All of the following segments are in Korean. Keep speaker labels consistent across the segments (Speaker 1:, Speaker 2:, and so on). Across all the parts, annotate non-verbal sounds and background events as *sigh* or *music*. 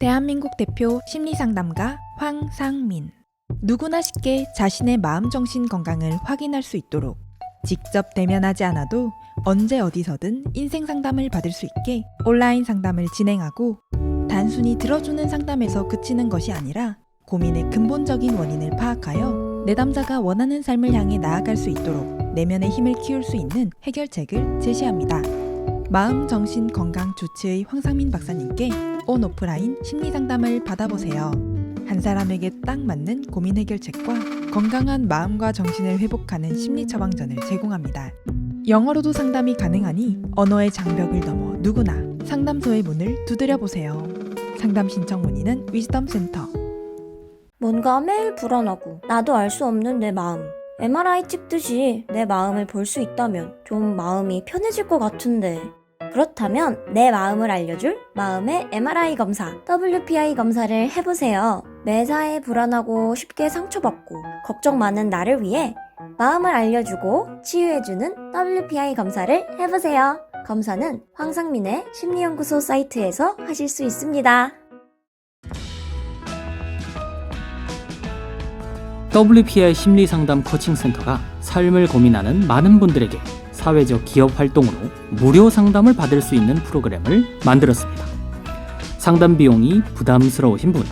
Speaker 1: 대한민국 대표 심리상담가 황상민. 누구나 쉽게 자신의 마음 정신 건강을 확인할 수 있도록 직접 대면하지 않아도 언제 어디서든 인생 상담을 받을 수 있게 온라인 상담을 진행하고 단순히 들어주는 상담에서 그치는 것이 아니라 고민의 근본적인 원인을 파악하여 내담자가 원하는 삶을 향해 나아갈 수 있도록 내면의 힘을 키울 수 있는 해결책을 제시합니다. 마음 정신 건강 주치의 황상민 박사님께 온 오프라인 심리 상담을 받아보세요. 한 사람에게 딱 맞는 고민 해결책과 건강한 마음과 정신을 회복하는 심리 처방전을 제공합니다. 영어로도 상담이 가능하니 언어의 장벽을 넘어 누구나 상담소의 문을 두드려 보세요. 상담 신청 문의는 위즈덤 센터
Speaker 2: 뭔가 매일 불안하고 나도 알 수 없는 내 마음. MRI 찍듯이 내 마음을 볼 수 있다면 좀 마음이 편해질 것 같은데. 그렇다면 내 마음을 알려줄 마음의 MRI 검사, WPI 검사를 해보세요. 매사에 불안하고 쉽게 상처받고 걱정 많은 나를 위해 마음을 알려주고 치유해주는 WPI 검사를 해보세요. 검사는 황상민의 심리연구소 사이트에서 하실 수 있습니다.
Speaker 3: WPI 심리상담 코칭센터가 삶을 고민하는 많은 분들에게 사회적 기업 활동으로 무료 상담을 받을 수 있는 프로그램을 만들었습니다. 상담 비용이 부담스러우신 분,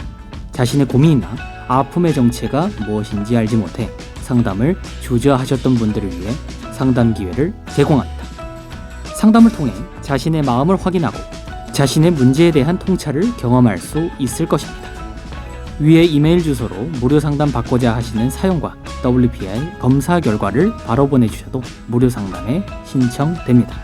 Speaker 3: 자신의 고민이나 아픔의 정체가 무엇인지 알지 못해 상담을 주저하셨던 분들을 위해 상담 기회를 제공합니다. 상담을 통해 자신의 마음을 확인하고 자신의 문제에 대한 통찰을 경험할 수 있을 것입니다. 위에 이메일 주소로 무료 상담 받고자 하시는 사용과 WPI 검사 결과를 바로 보내주셔도 무료 상담에 신청됩니다.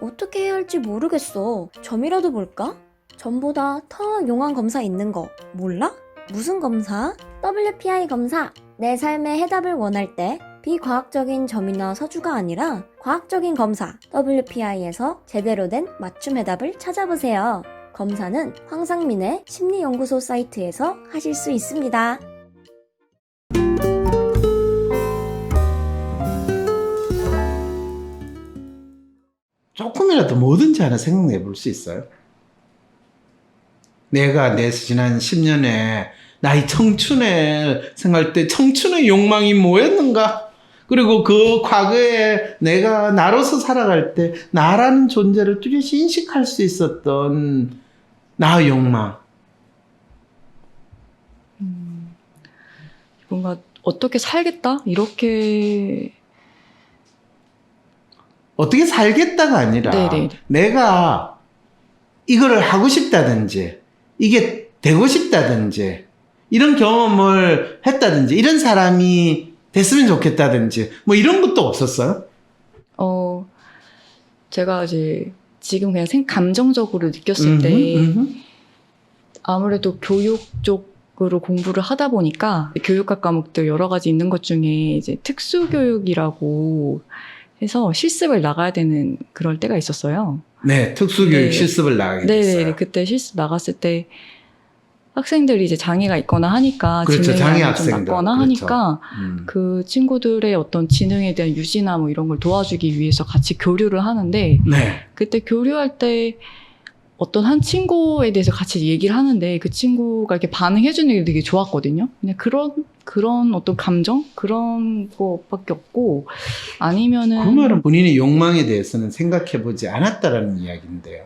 Speaker 2: 어떻게 해야 할지 모르겠어. 점이라도 볼까? 점보다 더 용한 검사 있는 거 몰라? 무슨 검사? WPI 검사. 내 삶의 해답을 원할 때 비과학적인 점이나 서주가 아니라 과학적인 검사 WPI에서 제대로 된 맞춤 해답을 찾아보세요. 검사는 황상민의 심리연구소 사이트에서 하실 수 있습니다.
Speaker 4: 조금이라도 뭐든지 하나 생각해 볼 수 있어요. 내가 내 지난 10년에 나의 청춘에 생각할 때 청춘의 욕망이 뭐였는가? 그리고 그 과거에 내가 나로서 살아갈 때 나라는 존재를 뚜렷이 인식할 수 있었던 나의 욕망.
Speaker 5: 뭔가 어떻게 살겠다 이렇게
Speaker 4: 어떻게 살겠다가 아니라
Speaker 5: 네네.
Speaker 4: 내가 이거를 하고 싶다든지 이게 되고 싶다든지 이런 경험을 했다든지 이런 사람이 됐으면 좋겠다든지 뭐 이런 것도 없었어요?
Speaker 5: 어 제가 이제 지금 그냥 생 감정적으로 느꼈을 때
Speaker 4: 음흠, 음흠.
Speaker 5: 아무래도 교육 쪽으로 공부를 하다 보니까 교육학 과목들 여러 가지 있는 것 중에 이제 특수교육이라고 해서 실습을 나가야 되는 그럴 때가 있었어요.
Speaker 4: 네, 특수교육
Speaker 5: 네.
Speaker 4: 실습을 나가게
Speaker 5: 네네
Speaker 4: 됐어요.
Speaker 5: 그때 실습 나갔을 때 학생들이 이제 장애가 있거나 하니까
Speaker 4: 그렇죠, 장애
Speaker 5: 좀. 낮거나
Speaker 4: 그렇죠.
Speaker 5: 하니까
Speaker 4: 음.
Speaker 5: 그 친구들의 어떤 지능에 대한 유지나 뭐 이런 걸 도와주기 위해서 같이 교류를 하는데
Speaker 4: 네.
Speaker 5: 그때 교류할 때 어떤 한 친구에 대해서 같이 얘기를 하는데 그 친구가 이렇게 반응해주는 게 되게 좋았거든요. 그냥 그런 그런 어떤 감정 그런 것밖에 없고 아니면은
Speaker 4: 그 말은 본인의 욕망에 대해서는 생각해 보지 않았다라는 이야기인데요.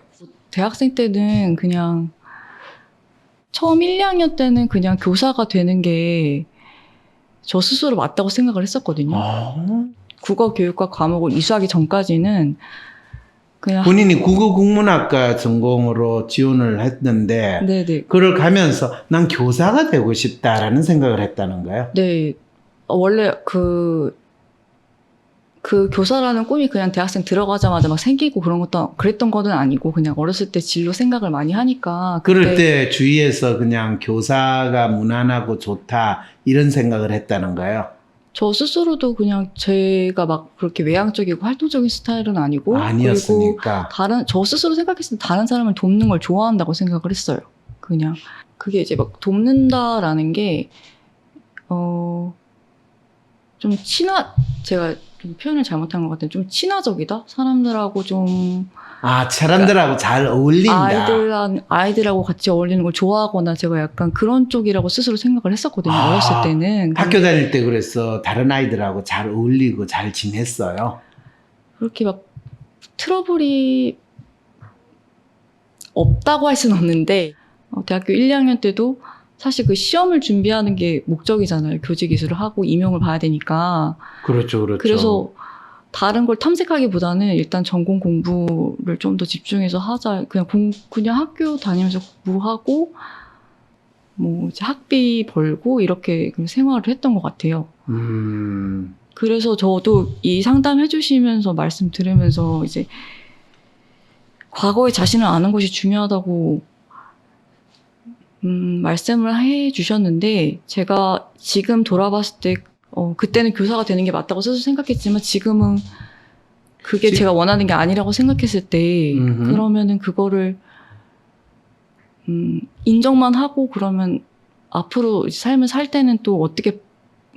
Speaker 5: 대학생 때는 그냥 처음 1, 2학년 때는 그냥 교사가 되는 게 저 스스로 맞다고 생각을 했었거든요.
Speaker 4: 아,
Speaker 5: 국어 교육과 과목을 이수하기 전까지는 그냥
Speaker 4: 본인이 국어 국문학과 전공으로 지원을 했는데
Speaker 5: 네네
Speaker 4: 그걸 가면서 난 교사가 되고 싶다라는 생각을 했다는 거예요.
Speaker 5: 네 어, 원래 그, 그 교사라는 꿈이 그냥 대학생 들어가자마자 막 생기고 그런 것도 그랬던 거는 아니고 그냥 어렸을 때 진로 생각을 많이 하니까
Speaker 4: 그럴
Speaker 5: 때
Speaker 4: 주위에서 그냥 교사가 무난하고 좋다 이런 생각을 했다는 거예요.
Speaker 5: 저 스스로도 그냥 제가 막 그렇게 외향적이고 활동적인 스타일은 아니고
Speaker 4: 아니었으니까.
Speaker 5: 다른 저 스스로 생각했을 때 다른 사람을 돕는 걸 좋아한다고 생각을 했어요. 그냥 그게 이제 막 돕는다라는 게 어 좀 친한 제가 좀좀 표현을 잘못한 것 같아요. 좀 친화적이다? 사람들하고 좀
Speaker 4: 아, 사람들하고 잘 어울린다.
Speaker 5: 아이들, 아이들하고 같이 어울리는 걸 좋아하거나 제가 약간 그런 쪽이라고 스스로 생각을 했었거든요.
Speaker 4: 아,
Speaker 5: 어렸을 때는.
Speaker 4: 학교 다닐 때 그래서 다른 아이들하고 잘 어울리고 잘 지냈어요.
Speaker 5: 그렇게 막 트러블이 없다고 할 수는 없는데 어, 대학교 1, 2학년 때도 사실 그 시험을 준비하는 게 목적이잖아요. 교직 이수를 하고 임용을 봐야 되니까.
Speaker 4: 그렇죠, 그렇죠.
Speaker 5: 그래서 다른 걸 탐색하기보다는 일단 전공 공부를 좀 더 집중해서 하자. 그냥 공, 그냥 학교 다니면서 공부하고 뭐 이제 학비 벌고 이렇게 생활을 했던 것 같아요.
Speaker 4: 음,
Speaker 5: 그래서 저도 이 상담 해 주시면서 말씀 들으면서 이제 과거의 자신을 아는 것이 중요하다고 음, 말씀을 해 주셨는데 제가 지금 돌아봤을 때 어, 그때는 교사가 되는 게 맞다고 스스로 생각했지만 지금은 그게
Speaker 4: 지-
Speaker 5: 제가 원하는 게 아니라고 생각했을 때
Speaker 4: 음흠.
Speaker 5: 그러면은 그거를 음, 인정만 하고 그러면 앞으로 이제 삶을 살 때는 또 어떻게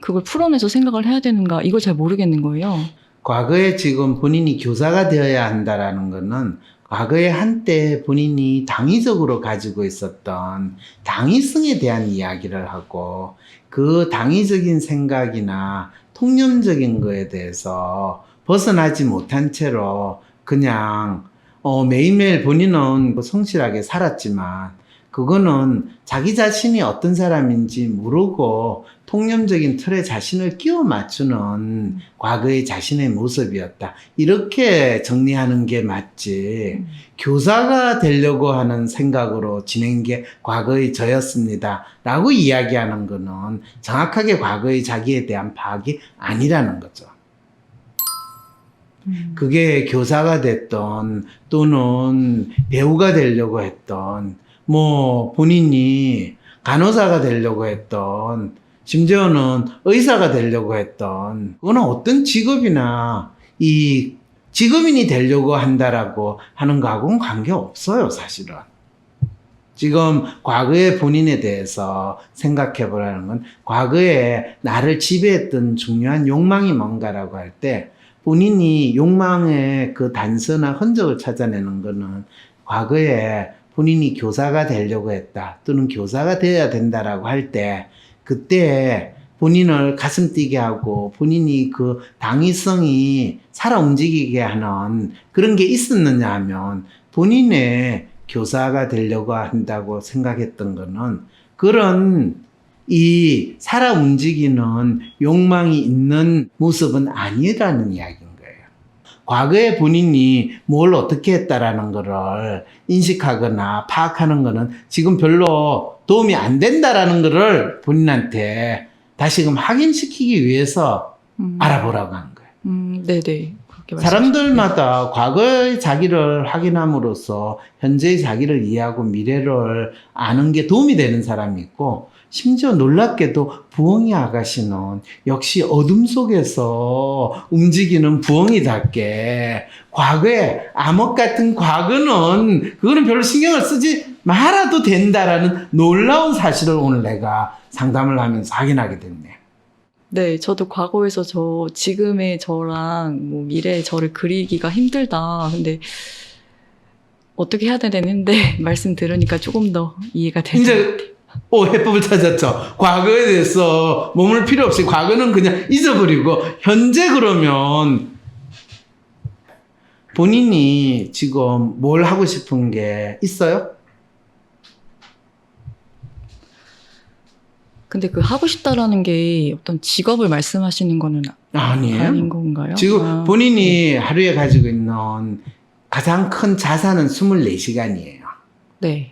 Speaker 5: 그걸 풀어내서 생각을 해야 되는가 이걸 잘 모르겠는 거예요.
Speaker 4: 과거에 지금 본인이 교사가 되어야 한다라는 거는 과거에 한때 본인이 당위적으로 가지고 있었던 당위성에 대한 이야기를 하고 그 당위적인 생각이나 통념적인 거에 대해서 벗어나지 못한 채로 그냥 어, 매일매일 본인은 뭐 성실하게 살았지만 그거는 자기 자신이 어떤 사람인지 모르고 통념적인 틀에 자신을 끼워 맞추는 과거의 자신의 모습이었다. 이렇게 정리하는 게 맞지. 교사가 되려고 하는 생각으로 지낸 게 과거의 저였습니다. 라고 이야기하는 거는 정확하게 과거의 자기에 대한 파악이 아니라는 거죠.
Speaker 5: 음.
Speaker 4: 그게 교사가 됐던 또는 배우가 되려고 했던 뭐 본인이 간호사가 되려고 했던 심지어는 의사가 되려고 했던 그거는 어떤 직업이나 이 직업인이 되려고 한다라고 하는 거하고는 관계 없어요 사실은. 지금 과거의 본인에 대해서 생각해 보라는 건 과거에 나를 지배했던 중요한 욕망이 뭔가라고 할 때 본인이 욕망의 그 단서나 흔적을 찾아내는 거는 과거에 본인이 교사가 되려고 했다 또는 교사가 되어야 된다라고 할 때 그때 본인을 가슴 뛰게 하고 본인이 그 당위성이 살아 움직이게 하는 그런 게 있었느냐 하면 본인의 교사가 되려고 한다고 생각했던 거는 그런 이 살아 움직이는 욕망이 있는 모습은 아니라는 거예요. 과거에 본인이 뭘 어떻게 했다라는 거를 인식하거나 파악하는 거는 지금 별로 도움이 안 된다라는 거를 본인한테 다시금 확인시키기 위해서
Speaker 5: 음.
Speaker 4: 알아보라고 하는 거예요.
Speaker 5: 음, 네네.
Speaker 4: 사람들마다 과거의 자기를 확인함으로써 현재의 자기를 이해하고 미래를 아는 게 도움이 되는 사람이 있고 심지어 놀랍게도 부엉이 아가씨는 역시 어둠 속에서 움직이는 부엉이답게 과거에 암흑 같은 과거는 그거는 별로 신경을 쓰지 말아도 된다라는 놀라운 사실을 오늘 내가 상담을 하면서 확인하게 됐네.
Speaker 5: 네, 저도 과거에서 저 지금의 저랑 뭐 미래의 저를 그리기가 힘들다. 근데 어떻게 해야 되는데 *laughs* 말씀 들으니까 조금 더 이해가.
Speaker 4: 이제 오 해법을 찾았죠. 과거에 대해서 머물 필요 없이 과거는 그냥 잊어버리고 현재 그러면 본인이 지금 뭘 하고 싶은 게 있어요?
Speaker 5: 근데 그 하고 싶다라는 게 어떤 직업을 말씀하시는 거는
Speaker 4: 아니에요.
Speaker 5: 아닌 건가요?
Speaker 4: 지금
Speaker 5: 아,
Speaker 4: 본인이 하루에 가지고 있는 가장 큰 자산은 24시간이에요.
Speaker 5: 네.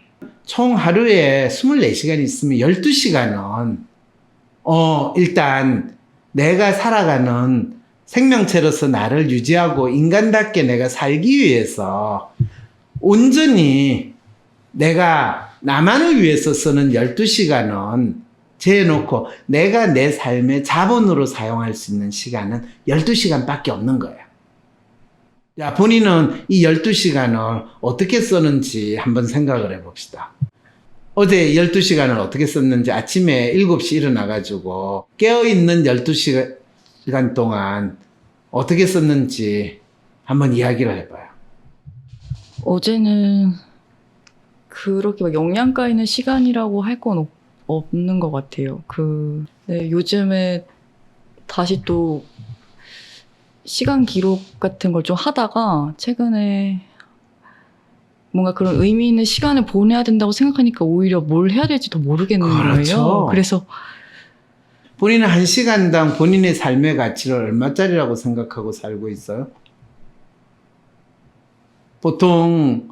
Speaker 4: 총 하루에 24시간 있으면 12시간은, 어, 일단 내가 살아가는 생명체로서 나를 유지하고 인간답게 내가 살기 위해서 온전히 내가 나만을 위해서 쓰는 12시간은 재놓고 내가 내 삶의 자본으로 사용할 수 있는 시간은 12시간밖에 없는 거예요. 자, 본인은 이 12시간을 어떻게 썼는지 한번 생각을 해 봅시다. 어제 12시간을 어떻게 썼는지 아침에 7시 일어나가지고 깨어있는 12시간 동안 어떻게 썼는지 한번 이야기를 해봐요.
Speaker 5: 어제는 그렇게 막 영양가 있는 시간이라고 할 건 없는 것 같아요. 그, 네, 요즘에 다시 또 시간 기록 같은 걸 좀 하다가 최근에 뭔가 그런 의미 있는 시간을 보내야 된다고 생각하니까 오히려 뭘 해야 될지 더 모르겠는
Speaker 4: 그렇죠.
Speaker 5: 거예요. 그래서
Speaker 4: 본인은 한 시간당 본인의 삶의 가치를 얼마짜리라고 생각하고 살고 있어요? 보통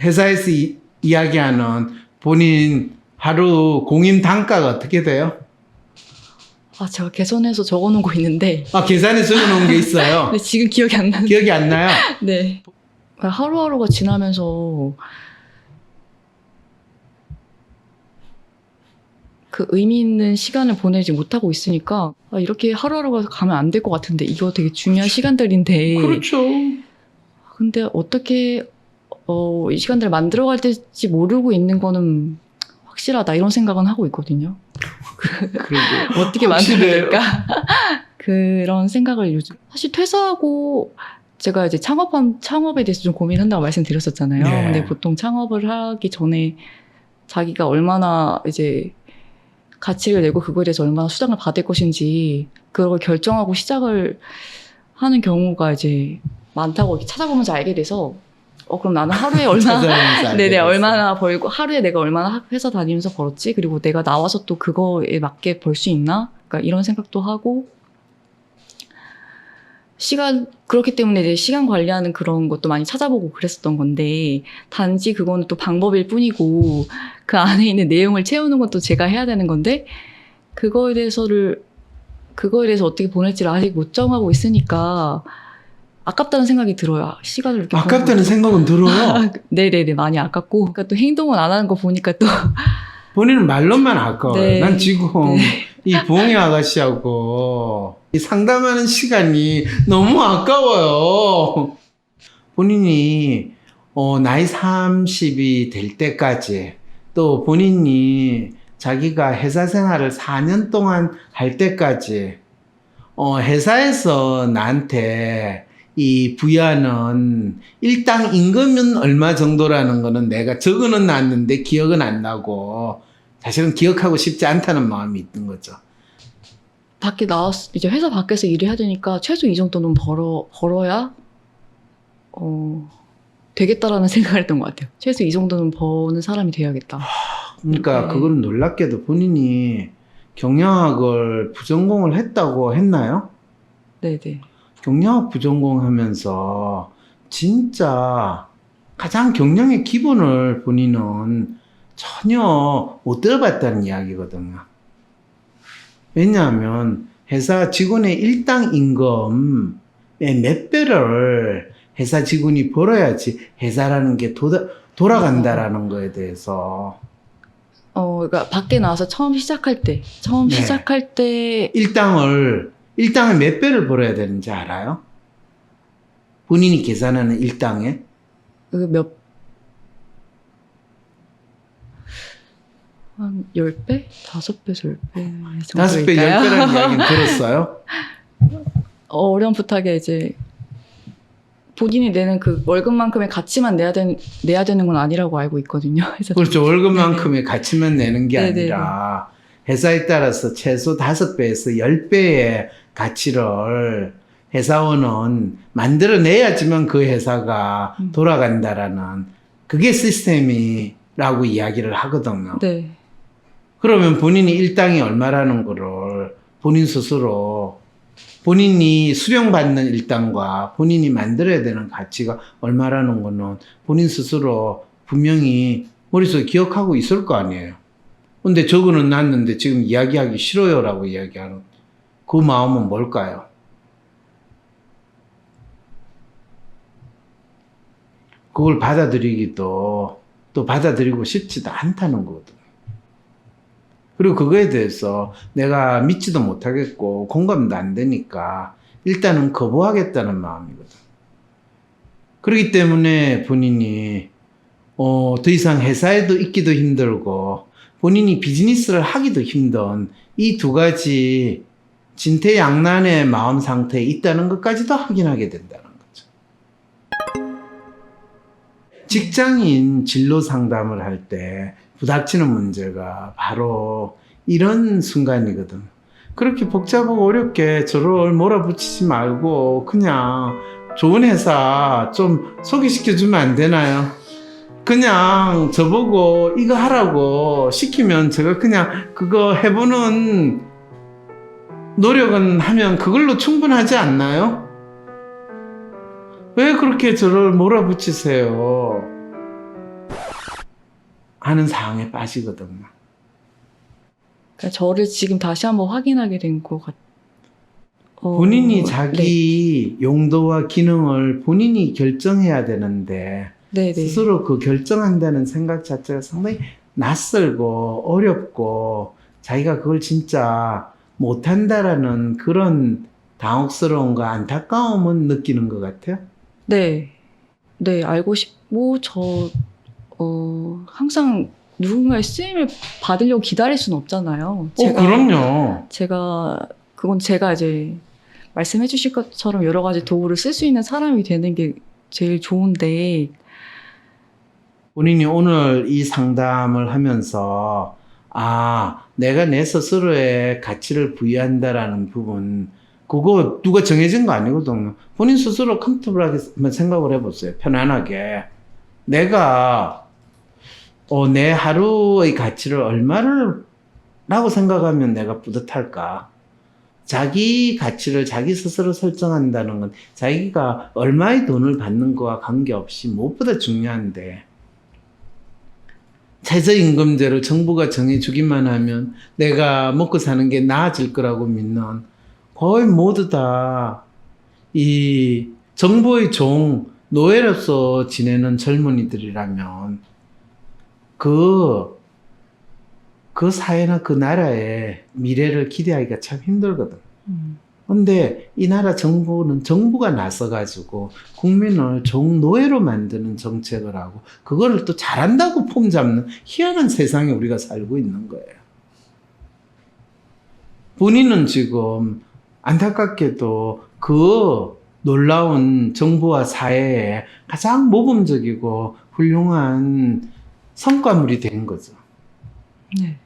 Speaker 4: 회사에서 이, 이야기하는 본인 하루 공인 단가가 어떻게 돼요?
Speaker 5: 아, 제가 개선해서 적어놓은 거 있는데
Speaker 4: 아, 계산에 적어놓은 게 있어요.
Speaker 5: 근데 *laughs* 지금 기억이 안 나는데
Speaker 4: 기억이 안 나요? *laughs*
Speaker 5: 네. 하루하루가 지나면서 그 의미 있는 시간을 보내지 못하고 있으니까 아, 이렇게 하루하루가 가면 안 될 것 같은데 이거 되게 중요한 시간들인데
Speaker 4: 그렇죠.
Speaker 5: 근데 어떻게 어, 이 시간들을 만들어갈 될지 모르고 있는 거는 확실하다 이런 생각은 하고 있거든요. 어떻게. 만들까 *laughs* 그런 생각을 요즘 사실 퇴사하고 제가 이제 창업한 창업에 대해서 좀 고민한다고 말씀드렸었잖아요.
Speaker 4: 네.
Speaker 5: 근데 보통 창업을 하기 전에 자기가 얼마나 이제 가치를 내고 그거에 대해서 얼마나 수당을 받을 것인지 그걸 결정하고 시작을 하는 경우가 이제 많다고 찾아보면서 알게 돼서 어 그럼 나는 하루에 *laughs* 얼마
Speaker 4: 찾아보면서 알게 *laughs*
Speaker 5: 네네. 얼마나 벌고 하루에 내가 얼마나 회사 다니면서 벌었지 그리고 내가 나와서 또 그거에 맞게 벌 수 있나 그러니까 이런 생각도 하고 시간 그렇기 때문에 이제 시간 관리하는 그런 것도 많이 찾아보고 그랬었던 건데 단지 그거는 또 방법일 뿐이고 그 안에 있는 내용을 채우는 것도 제가 해야 되는 건데 그거에 대해서를 그거에 대해서 어떻게 보낼지를 아직 못 정하고 있으니까 아깝다는 생각이 들어요. 시간을 이렇게
Speaker 4: 아깝다는 생각은 들어요.
Speaker 5: 아, *laughs* 네네네 많이 아깝고 그러니까 또 행동을 안 하는 거 보니까 또
Speaker 4: 본인은 말로만 아까워요.
Speaker 5: 네.
Speaker 4: 난 지금
Speaker 5: 네.
Speaker 4: 이 부엉이 아가씨하고 이 상담하는 시간이 너무 아까워요. 본인이 어, 나이 30이 될 때까지 또 본인이 자기가 회사 생활을 4년 동안 할 때까지 어, 회사에서 나한테 이 부여하는 일당 임금은 얼마 정도라는 거는 내가 적어는 놨는데 기억은 안 나고 사실은 기억하고 싶지 않다는 마음이 있던 거죠.
Speaker 5: 밖에 나왔 이제 회사 밖에서 일을 해야 되니까 최소 이 정도는 벌어 벌어야 어 되겠다라는 *laughs* 생각을 했던 것 같아요. 최소 이 정도는 버는 사람이 돼야겠다.
Speaker 4: 그러니까
Speaker 5: 네.
Speaker 4: 그거는 놀랍게도 본인이 경영학을 부전공을 했다고 했나요?
Speaker 5: 네네.
Speaker 4: 경영학 부전공하면서 진짜 가장 경영의 기본을 본인은 전혀 못 들어봤다는 이야기거든요. 왜냐하면 회사 직원의 일당 임금의 몇 배를 회사 직원이 벌어야지 회사라는 게 도다, 돌아간다라는 거에 대해서
Speaker 5: 어 그러니까 밖에 나와서 처음 시작할 때 처음
Speaker 4: 네.
Speaker 5: 시작할 때
Speaker 4: 일당을 일당을 몇 배를 벌어야 되는지 알아요? 본인이 계산하는 일당에
Speaker 5: 그 몇, 한 10배? 5배에서 10배 정도.
Speaker 4: 다섯 배, 열 배라는 이야기는 들었어요.
Speaker 5: 어렴풋하게 이제 본인이 내는 그 월급만큼의 가치만 내야, 된, 내야 되는 건 아니라고 알고 있거든요. *laughs*
Speaker 4: 그렇죠. 월급만큼의 가치만 내는 게
Speaker 5: 네네.
Speaker 4: 아니라 회사에 따라서 최소 다섯 배에서 열 배의 가치를 회사원은 만들어내야지만 그 회사가
Speaker 5: 음.
Speaker 4: 돌아간다라는 그게 시스템이라고 이야기를 하거든요.
Speaker 5: 네.
Speaker 4: 그러면 본인이 일당이 얼마라는 거를 본인 스스로 본인이 수령받는 일당과 본인이 만들어야 되는 가치가 얼마라는 거는 본인 스스로 분명히 머릿속에 기억하고 있을 거 아니에요. 근데 적어는 놨는데 지금 이야기하기 싫어요라고 이야기하는 그 마음은 뭘까요? 그걸 받아들이기도 또 받아들이고 싶지도 않다는 거거든요. 그리고 그거에 대해서 내가 믿지도 못하겠고 공감도 안 되니까 일단은 거부하겠다는 마음이거든. 그렇기 때문에 본인이 어, 더 이상 회사에도 있기도 힘들고 본인이 비즈니스를 하기도 힘든 이 두 가지 진퇴양난의 마음 상태에 있다는 것까지도 확인하게 된다는 거죠. 직장인 진로 상담을 할 때 부닥치는 문제가 바로 이런 순간이거든. 그렇게 복잡하고 어렵게 저를 몰아붙이지 말고 그냥 좋은 회사 좀 소개시켜주면 안 되나요? 그냥 저보고 이거 하라고 시키면 제가 그냥 그거 해보는 노력은 하면 그걸로 충분하지 않나요? 왜 그렇게 저를 몰아붙이세요? 하는 상황에 빠지거든요.
Speaker 5: 그러니까 저를 지금 다시 한번 확인하게 된 것 같. 어,
Speaker 4: 본인이
Speaker 5: 네.
Speaker 4: 자기 용도와 기능을 본인이 결정해야 되는데
Speaker 5: 네, 네.
Speaker 4: 스스로 그 결정한다는 생각 자체가 상당히 낯설고 어렵고 자기가 그걸 진짜 못한다라는 그런 당혹스러움과 안타까움은 느끼는 것 같아요.
Speaker 5: 네. 네, 알고 싶고, 저, 어, 항상 누군가의 쓰임을 받으려고 기다릴 수는 없잖아요.
Speaker 4: 어, 그럼요.
Speaker 5: 제가, 그건 제가 이제 말씀해 주실 것처럼 여러 가지 도구를 쓸 수 있는 사람이 되는 게 제일 좋은데,
Speaker 4: 본인이 오늘 이 상담을 하면서 아, 내가 내 스스로의 가치를 부여한다라는 부분 그거 누가 정해진 거 아니거든요. 본인 스스로 한번 생각을 해보세요. 편안하게. 내가 어, 내 하루의 가치를 얼마를 라고 생각하면 내가 뿌듯할까? 자기 가치를 자기 스스로 설정한다는 건 자기가 얼마의 돈을 받는 거와 관계없이 무엇보다 중요한데 최저임금제를 정부가 정해주기만 하면 내가 먹고 사는 게 나아질 거라고 믿는 거의 모두 다 이 정부의 종, 노예로서 지내는 젊은이들이라면 그, 그 사회나 그 나라의 미래를 기대하기가 참 힘들거든.
Speaker 5: 음,
Speaker 4: 근데 이 나라 정부는 정부가 나서가지고 국민을 종노예로 만드는 정책을 하고 그거를 또 잘한다고 폼 잡는 희한한 세상에 우리가 살고 있는 거예요. 본인은 지금 안타깝게도 그 놀라운 정부와 사회에 가장 모범적이고 훌륭한 성과물이 된 거죠.
Speaker 5: 네.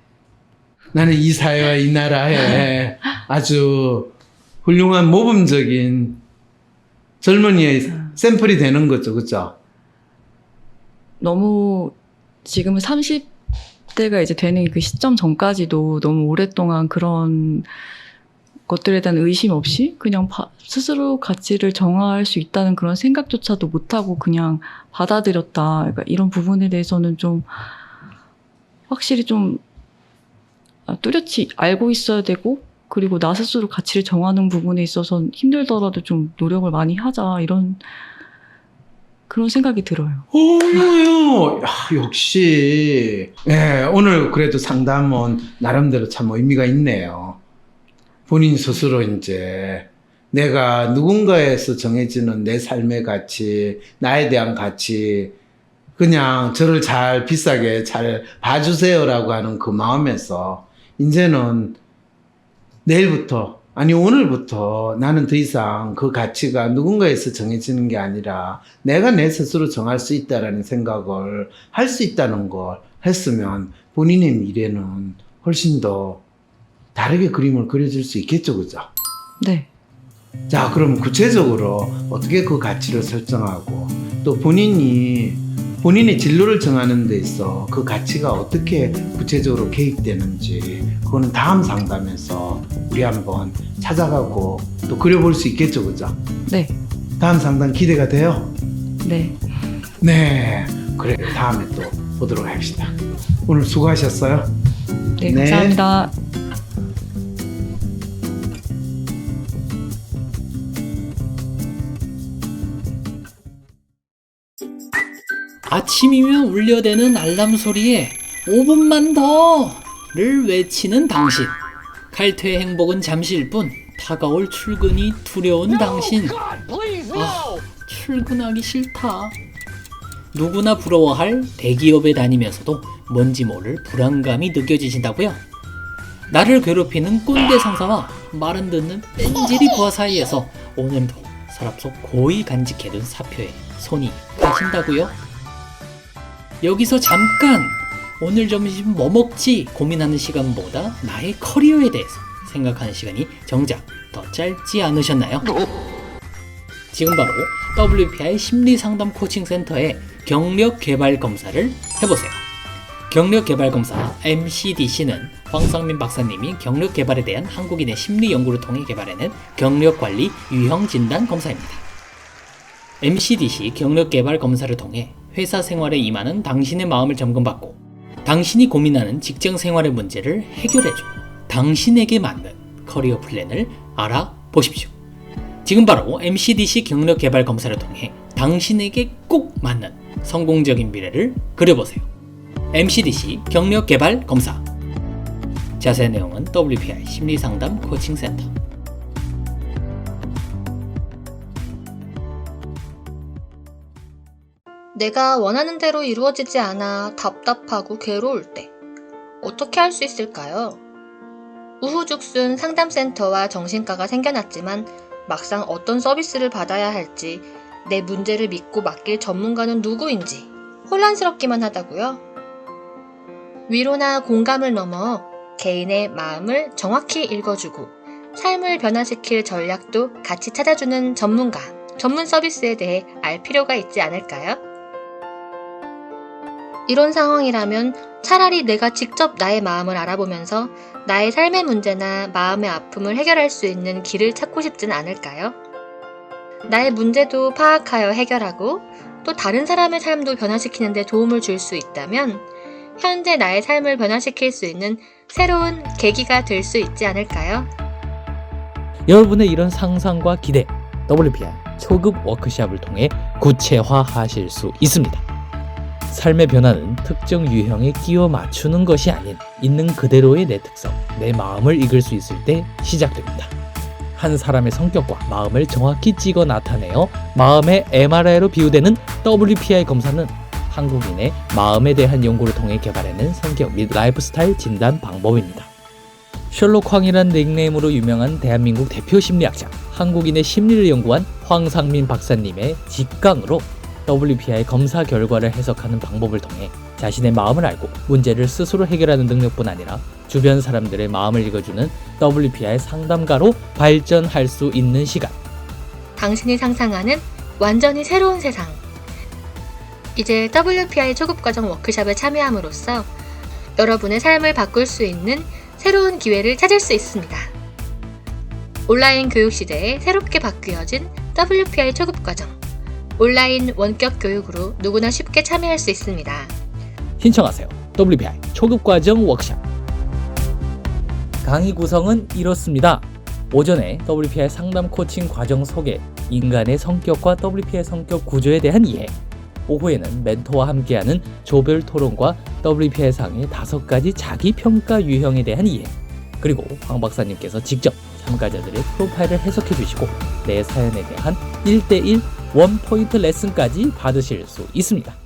Speaker 4: 나는 이 사회와 이 나라에 아주 훌륭한 모범적인 젊은이의 샘플이 되는 거죠. 그죠?
Speaker 5: 너무 지금은 30대가 이제 되는 그 시점 전까지도 너무 오랫동안 그런 것들에 대한 의심 없이 그냥 바- 스스로 가치를 정할 수 있다는 그런 생각조차도 못하고 그냥 받아들였다. 그러니까 이런 부분에 대해서는 좀 확실히 좀 아, 뚜렷이 알고 있어야 되고 그리고 나 스스로 가치를 정하는 부분에 있어서 힘들더라도 좀 노력을 많이 하자 이런 그런 생각이 들어요.
Speaker 4: 오요 역시. 예, 오늘 그래도 상담은 나름대로 참 의미가 있네요. 본인 스스로 이제 내가 누군가에서 정해지는 내 삶의 가치, 나에 대한 가치, 그냥 저를 잘 비싸게 잘 봐주세요라고 하는 그 마음에서 이제는 내일부터 아니 오늘부터 나는 더 이상 그 가치가 누군가에서 정해지는 게 아니라 내가 내 스스로 정할 수 있다라는 생각을 할 수 있다는 걸 했으면 본인의 미래는 훨씬 더 다르게 그림을 그려질 수 있겠죠, 그죠?
Speaker 5: 네.
Speaker 4: 자, 그럼 구체적으로 어떻게 그 가치를 설정하고 또 본인이 본인의 진로를 정하는 데 있어 그 가치가 어떻게 구체적으로 개입되는지 그거는 다음 상담에서 우리 한번 찾아가고 또 그려볼 수 있겠죠, 그죠?
Speaker 5: 네.
Speaker 4: 다음 상담 기대가 돼요?
Speaker 5: 네.
Speaker 4: 네, 그래 다음에 또 보도록 합시다. 오늘 수고하셨어요.
Speaker 5: 네,
Speaker 4: 네.
Speaker 5: 감사합니다.
Speaker 3: 아침이면 울려대는 알람 소리에 5분만 더 를 외치는 당신. 칼퇴의 행복은 잠시일 뿐 다가올 출근이 두려운 당신. 아, 출근하기 싫다. 누구나 부러워할 대기업에 다니면서도 뭔지 모를 불안감이 느껴지신다고요? 나를 괴롭히는 꼰대 상사와 말은 듣는 뺀질이 부하 사이에서 오늘도 서랍 속 고이 간직해둔 사표에 손이 가신다고요? 여기서 잠깐 오늘 점심 뭐 먹지 고민하는 시간보다 나의 커리어에 대해서 생각하는 시간이 정작 더 짧지 않으셨나요? 지금 바로 WPI 심리상담 코칭센터의 경력 개발 검사를 해보세요. 경력 개발 검사 MCDC는 황상민 박사님이 경력 개발에 대한 한국인의 심리 연구를 통해 개발해낸 경력 관리 유형 진단 검사입니다. MCDC 경력 개발 검사를 통해 회사 생활에 임하는 당신의 마음을 점검받고 당신이 고민하는 직장 생활의 문제를 해결해줘 당신에게 맞는 커리어 플랜을 알아보십시오. 지금 바로 MCDC 경력 개발 검사를 통해 당신에게 꼭 맞는 성공적인 미래를 그려보세요. MCDC 경력 개발 검사. 자세한 내용은 WPI 심리상담 코칭센터.
Speaker 6: 내가 원하는 대로 이루어지지 않아 답답하고 괴로울 때 어떻게 할 수 있을까요? 우후죽순 상담센터와 정신과가 생겨났지만 막상 어떤 서비스를 받아야 할지 내 문제를 믿고 맡길 전문가는 누구인지 혼란스럽기만 하다고요? 위로나 공감을 넘어 개인의 마음을 정확히 읽어주고 삶을 변화시킬 전략도 같이 찾아주는 전문가, 전문 서비스에 대해 알 필요가 있지 않을까요? 이런 상황이라면 차라리 내가 직접 나의 마음을 알아보면서 나의 삶의 문제나 마음의 아픔을 해결할 수 있는 길을 찾고 싶진 않을까요? 나의 문제도 파악하여 해결하고 또 다른 사람의 삶도 변화시키는 데 도움을 줄 수 있다면 현재 나의 삶을 변화시킬 수 있는 새로운 계기가 될 수 있지 않을까요?
Speaker 3: 여러분의 이런 상상과 기대 WPI 초급 워크샵을 통해 구체화하실 수 있습니다. 삶의 변화는 특정 유형에 끼워 맞추는 것이 아닌 있는 그대로의 내 특성, 내 마음을 읽을 수 있을 때 시작됩니다. 한 사람의 성격과 마음을 정확히 찍어 나타내어 마음의 MRI로 비유되는 WPI 검사는 한국인의 마음에 대한 연구를 통해 개발해낸 성격 및 라이프 스타일 진단 방법입니다. 셜록 황이란 닉네임으로 유명한 대한민국 대표 심리학자, 한국인의 심리를 연구한 황상민 박사님의 직강으로 WPI 검사 결과를 해석하는 방법을 통해 자신의 마음을 알고 문제를 스스로 해결하는 능력뿐 아니라 주변 사람들의 마음을 읽어주는 WPI 상담가로 발전할 수 있는 시간.
Speaker 6: 당신이 상상하는 완전히 새로운 세상. 이제 WPI 초급과정 워크샵에 참여함으로써 여러분의 삶을 바꿀 수 있는 새로운 기회를 찾을 수 있습니다. 온라인 교육 시대에 새롭게 바뀌어진 WPI 초급과정. 온라인 원격 교육으로 누구나 쉽게 참여할 수 있습니다.
Speaker 3: 신청하세요. WPI 초급과정 워크샵. 강의 구성은 이렇습니다. 오전에 WPI 상담 코칭 과정 소개, 인간의 성격과 WPI 성격 구조에 대한 이해. 오후에는 멘토와 함께하는 조별 토론과 WPI 상의 다섯 가지 자기 평가 유형에 대한 이해. 그리고 황 박사님께서 직접 참가자들의 프로파일을 해석해 주시고 내 사연에 대한 1대1 원포인트 레슨까지 받으실 수 있습니다.